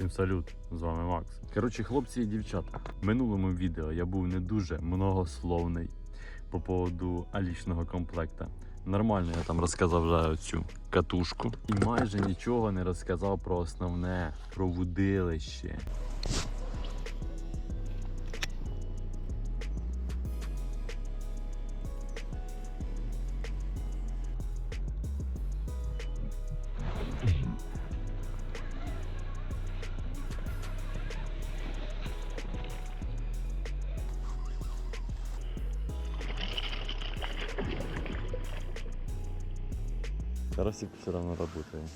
Всім салют, з вами Макс. Коротше, хлопці і дівчата. В минулому відео я був не дуже многословний по поводу алічного комплекта. Нормально я там розказав вже цю катушку і майже нічого не розказав про основне, про вудилище. Карасик все равно работает.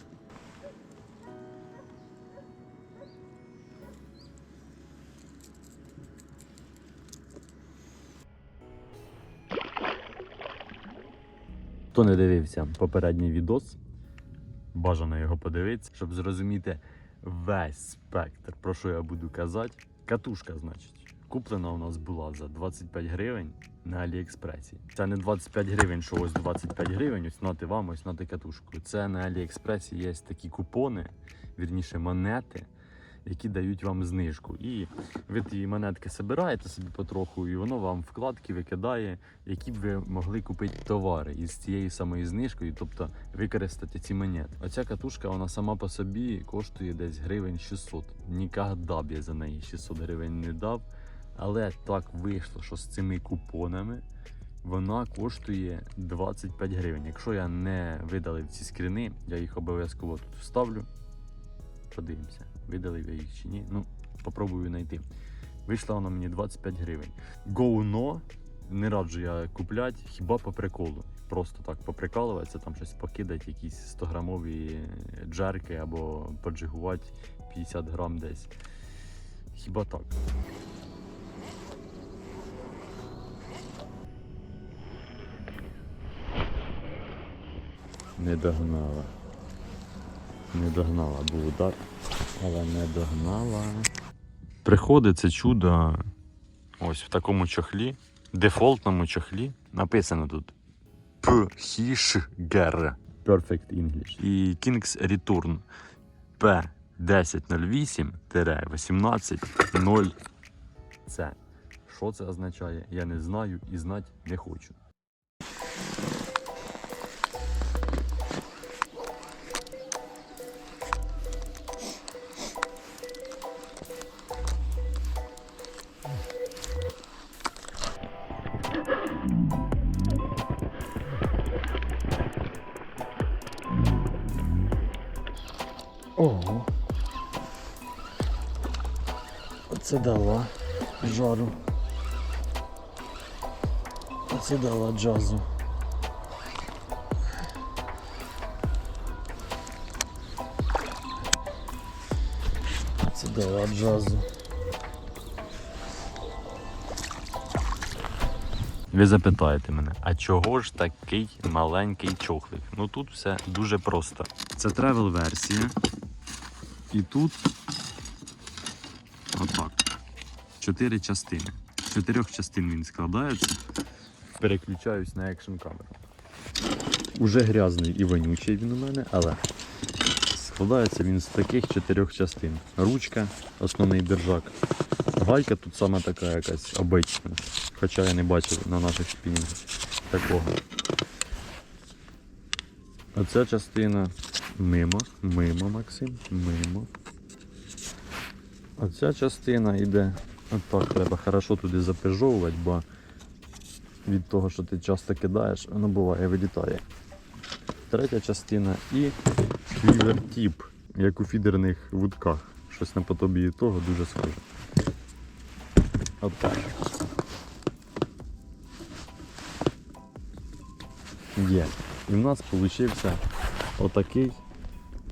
Хто не дивився попередній відос, бажано його подивитися, щоб зрозуміти весь спектр, про що я буду казати. Катушка, значить, куплена у нас була за 25 гривень на Аліекспресі. Це не 25 гривень, що ось 25 гривень, ось нати вам, ось нати катушку. Це на Аліекспресі є такі купони, вірніше монети, які дають вам знижку. І ви ті монетки собираєте собі потроху, і воно вам вкладки викидає, які б ви могли купити товари із цією самою знижкою, тобто використати ці монети. Оця катушка, вона сама по собі коштує десь гривень 600. Ніколи б я за неї 600 гривень не дав. Але так вийшло, що з цими купонами вона коштує 25 гривень. Якщо я не видалив ці скріни, я їх обов'язково тут вставлю. Подивимося, видалив я їх чи ні. Ну, попробую знайти. Вийшла вона мені 25 гривень. Go не раджу я купляти, хіба по приколу. Просто так поприкалуватися, там щось покидати, якісь 100-грамові джерки або поджигувати 50 грам десь. Хіба так. Не догнала. Не догнала, був удар, але не догнала. Приходить це чудо ось в такому чохлі, дефолтному чохлі. Написано тут P-H-G-R. Perfect English. І King's Return P1008-18-0C. Що це означає, я не знаю і знати не хочу. Оце дала джазу. Оце дала джазу. Ви запитаєте мене, а чого ж такий маленький чохлик? Ну тут все дуже просто. Це тревел версія. І тут отак. Чотири частини. З чотирьох частин він складається. Переключаюсь на екшн камеру. Уже грязний і вонючий він у мене, але складається він з таких чотирьох частин. Ручка, основний держак. Гайка тут саме така якась обична. Хоча я не бачив на наших спінінгах такого. Оця частина мимо, мимо, Максим, мимо. Оця частина йде. Отак треба хорошо туди запежовувати, бо від того, що ти часто кидаєш, воно буває вилітає. Третя частина і фівертіп, як у фідерних вудках. Щось наподобі того дуже схоже. Отак. Є. І в нас вийшов отакий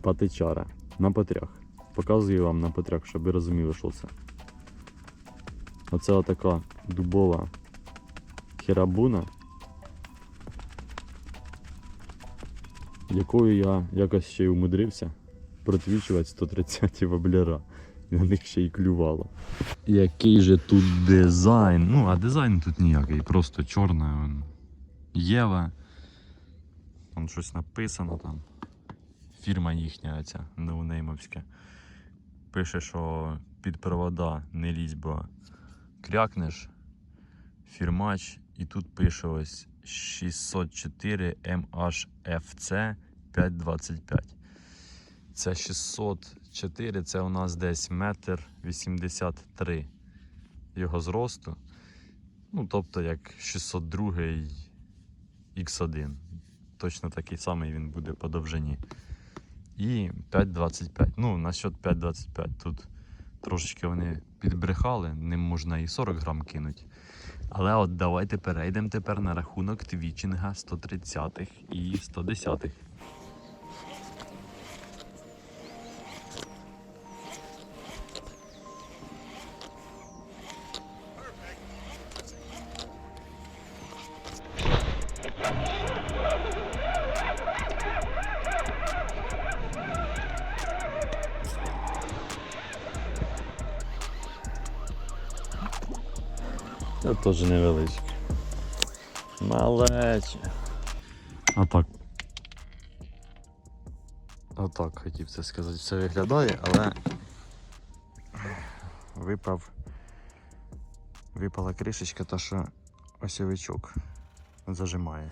патичара на потрях. Показую вам на потрях, щоб ви розуміли, що це. Оце отака дубова херабуна, якою я якось ще й умудрився протвічувати 130 воблера. На них ще й клювало. Який же тут дизайн? Ну, а дизайн тут ніякий, просто чорна. Єва. Там щось написано там. Фірма їхня, ця ноунеймовська. пише, що під провода не лізь, бо крякнеш. Фірмач. І тут пише ось 604 MHFC 525. Це 604, це у нас десь метр 83 його зросту. Ну, тобто як 602 X1. Точно такий самий він буде по довжині. І 5,25. Ну, насчет 5,25 тут трошечки вони підбрехали, ним можна і 40 грам кинути. Але от давайте перейдемо тепер на рахунок твічинга 130-х і 110-х. Це теж невеличке. Малече. Отак. Отак хотів це сказати. Все виглядає, але випав. Випала кришечка, та що осьовичок зажимає.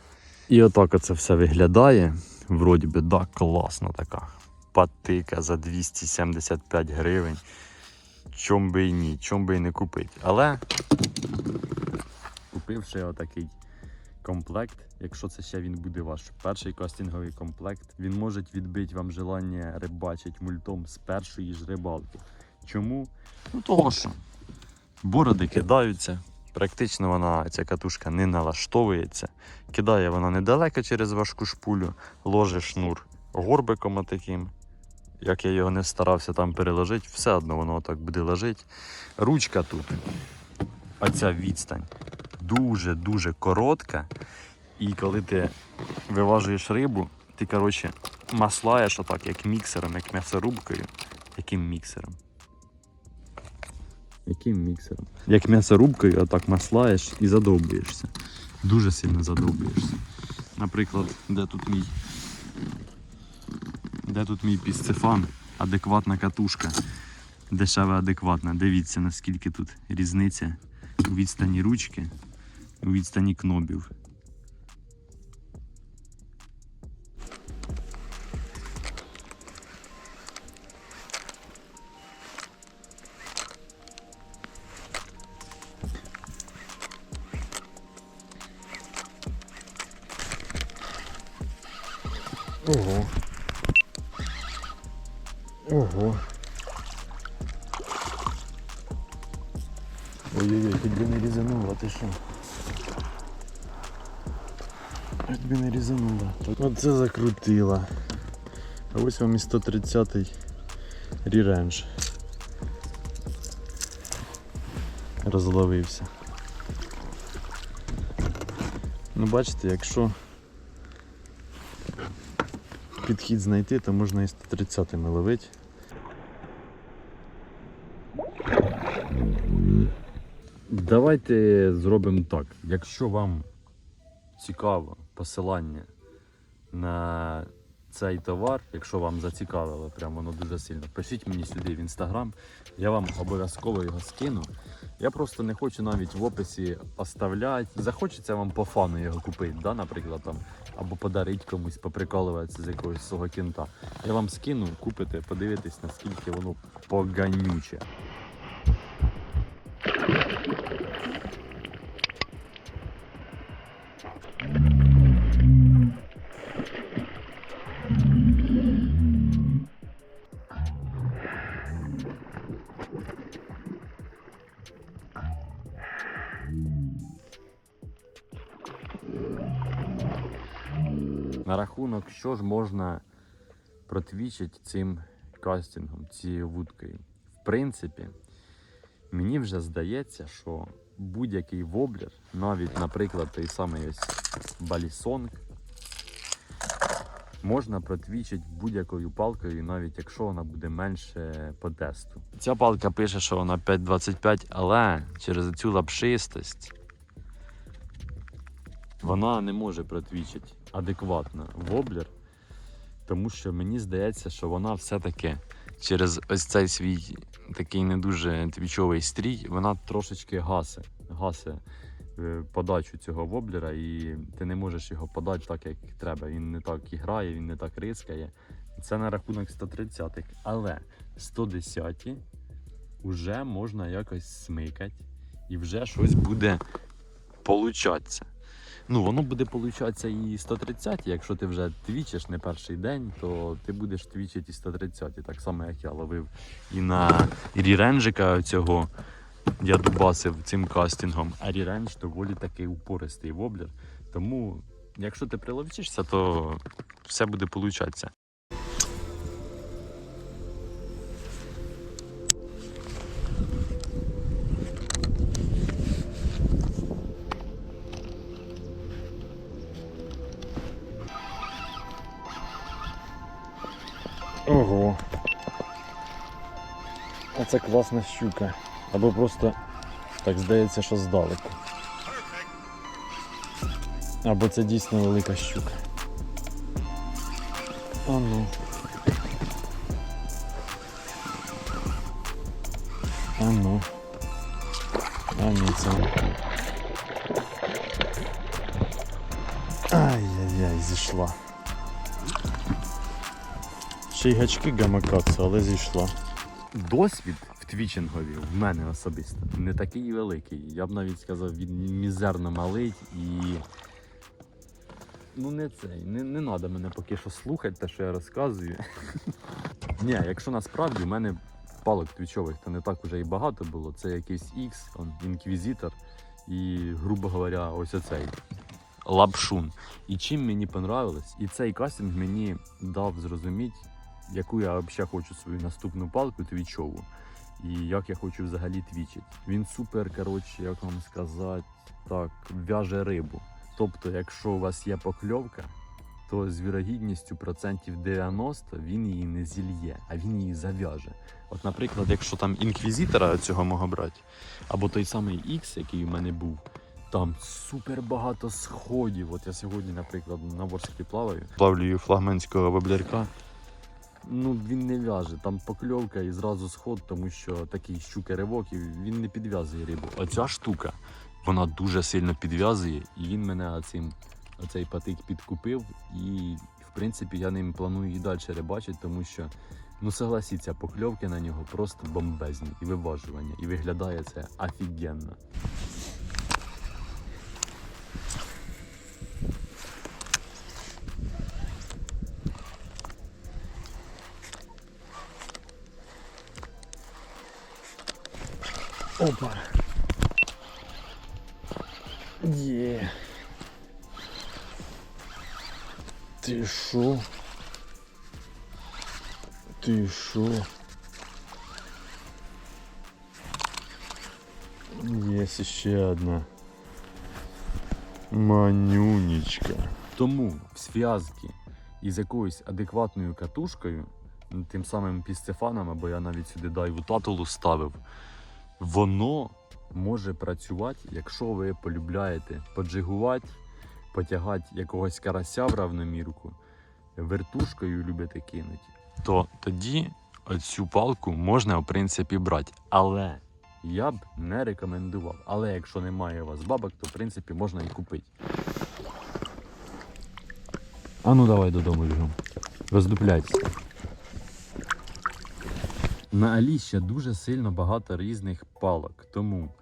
І отак оце все виглядає. Вроді би, да, класна така. Патика за 275 гривень. Чом би і ні, чом би і не купити. Але купивши отакий комплект, якщо це ще він буде ваш перший кастинговий комплект, він може відбити вам желання рибачити мультом з першої ж рибалки. Чому? Ну того що бороди кидаються. Практично вона, ця катушка не налаштовується. Кидає вона недалеко через важку шпулю, ложе шнур горбиком отаким. Як я його не старався там переложити, все одно воно так буде лежати. Ручка тут, оця відстань, дуже-дуже коротка. І коли ти виважуєш рибу, ти, коротше, маслаєш отак, як міксером, як м'ясорубкою. Яким міксером? Яким міксером? Як м'ясорубкою, отак маслаєш і задовбуєшся. Дуже сильно задовбуєшся. Наприклад, де тут мій де тут мій пісцефан? Адекватна катушка. Дешева адекватна. Дивіться, наскільки тут різниця у відстані ручки, у відстані кнобів. Ого. Ого. Ой-ой-ой, тобі не різануло, ти що? Я тобі не різануло. Оце закрутила. А ось вам і 130-й ріренж. Розловився. Ну бачите, якщо підхід знайти, то можна і 130-ми ловити. Давайте зробимо так. Якщо вам цікаво посилання на цей товар, якщо вам зацікавило, прям воно дуже сильно, пишіть мені сюди в інстаграм, я вам обов'язково його скину. Я просто не хочу навіть в описі оставляти. Захочеться вам по фану його купити, да, наприклад, там, або подарити комусь, поприкалуватися з якогось свого кінта. Я вам скину, купите, подивитесь, наскільки воно поганюче. Рахунок, що ж можна протвічити цим кастингом, цією вудкою. В принципі, мені вже здається, що будь-який воблер, навіть, наприклад, той самий ось балісонг, можна протвічити будь-якою палкою, навіть якщо вона буде менше по тесту. Ця палка пише, що вона 5,25, але через цю лапшистость вона не може протвічити адекватно воблер, тому що мені здається, що вона все-таки через ось цей свій такий не дуже твічовий стрій, вона трошечки гасе. гасе подачу цього воблера, і ти не можеш його подати так, як треба. Він не так і грає, він не так рискає. Це на рахунок 130-х. Але 110-ті вже можна якось смикати, і вже щось буде получатися. Ну, воно буде получатися і 130, якщо ти вже твічиш не перший день, то ти будеш твічити і 130, так само, як я ловив і на ріренжика цього. Я дубасив цим кастингом, а рірендж доволі такий упористий воблер. Тому, якщо ти приловчишся, то все буде получатися. Ого. А це класна щука. Або просто так здається, що здалеку. Або це дійсно велика щука. А ну. А ну. А ні, це. Ай-яй-яй, зійшла. Ще й гачки гамакацу, але зійшла. Досвід в твічингові в мене особисто не такий великий. Я б навіть сказав, він мізерно малий і. Ну не цей. Не, не треба мене поки що слухати, те, що я розказую. Ні, якщо насправді в мене палок твічових, то не так уже і багато було. Це якийсь X, інквізитор і, грубо говоря, ось оцей лапшун. І чим мені понравилось, і цей кастинг мені дав зрозуміти, яку я взагалі хочу свою наступну палку твічову. І як я хочу взагалі твічити. Він супер, коротше, як вам сказати, так, в'яже рибу. Тобто, якщо у вас є покльовка, то з вірогідністю процентів 90 він її не зільє, а він її зав'яже. От, наприклад, якщо там інквізитора цього мого брати, або той самий X, який у мене був, там супер багато сходів. От я сьогодні, наприклад, на Ворсклі плаваю. Плавлюю флагманського воблярка. Ну, він не в'яже, там покльовка і зразу сход, тому що такий щука-ривок, і він не підв'язує рибу. Оця штука, вона дуже сильно підв'язує, і він мене оцим, оцей патик підкупив. І, в принципі, я ним планую і далі рибачити, тому що, ну согласіться, покльовки на нього просто бомбезні, і виважування, і виглядає це офігенно. Опа. Є. Ти шо? Ти шо? Є ще одна. Манюнечка. Тому в зв'язки із якоюсь адекватною катушкою, тим самим пістефаном, або я навіть сюди дайву татулу ставив, воно може працювати, якщо ви полюбляєте поджигувати, потягати якогось карася в равномірку, вертушкою любите кинути, то тоді цю палку можна в принципі брати. Але я б не рекомендував. Але якщо немає у вас бабок, то в принципі можна і купити. А ну давай додому бігом. Роздупляйтеся. На Алі ще дуже сильно багато різних палок. Тому,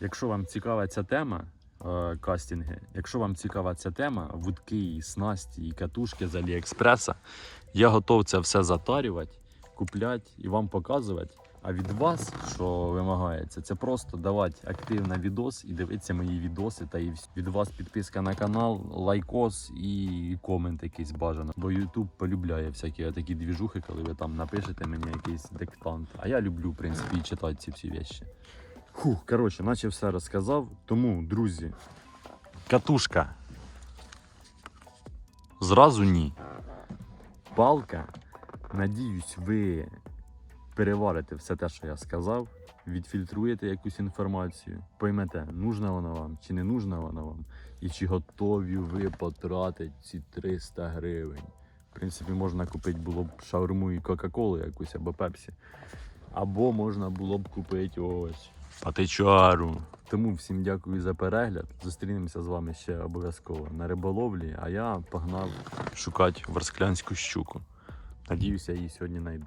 якщо вам цікава ця тема, е, кастинги, якщо вам цікава ця тема, вудки, і снасті і катушки з Аліекспреса, я готов це все затарювати, купляти і вам показувати. А від вас, що вимагається, це просто давати актив на відос і дивитися мої відоси. Та і від вас підписка на канал, лайкос і комент якийсь бажано. Бо YouTube полюбляє всякі такі двіжухи, коли ви там напишете мені якийсь диктант. А я люблю, в принципі, читати ці всі вещі. Фух, коротше, наче все розказав. Тому, друзі, катушка. Зразу ні. Палка. Надіюсь, ви переварите все те, що я сказав, відфільтруєте якусь інформацію, поймете, нужна вона вам чи не нужна вона вам, і чи готові ви потратити ці 300 гривень. В принципі, можна купити було б шаурму і Кока-Колу якусь або Пепсі. Або можна було б купити ось патичару. Тому всім дякую за перегляд. Зустрінемося з вами ще обов'язково на риболовлі, а я погнав шукати ворсклянську щуку. Надіюся, її сьогодні знайду.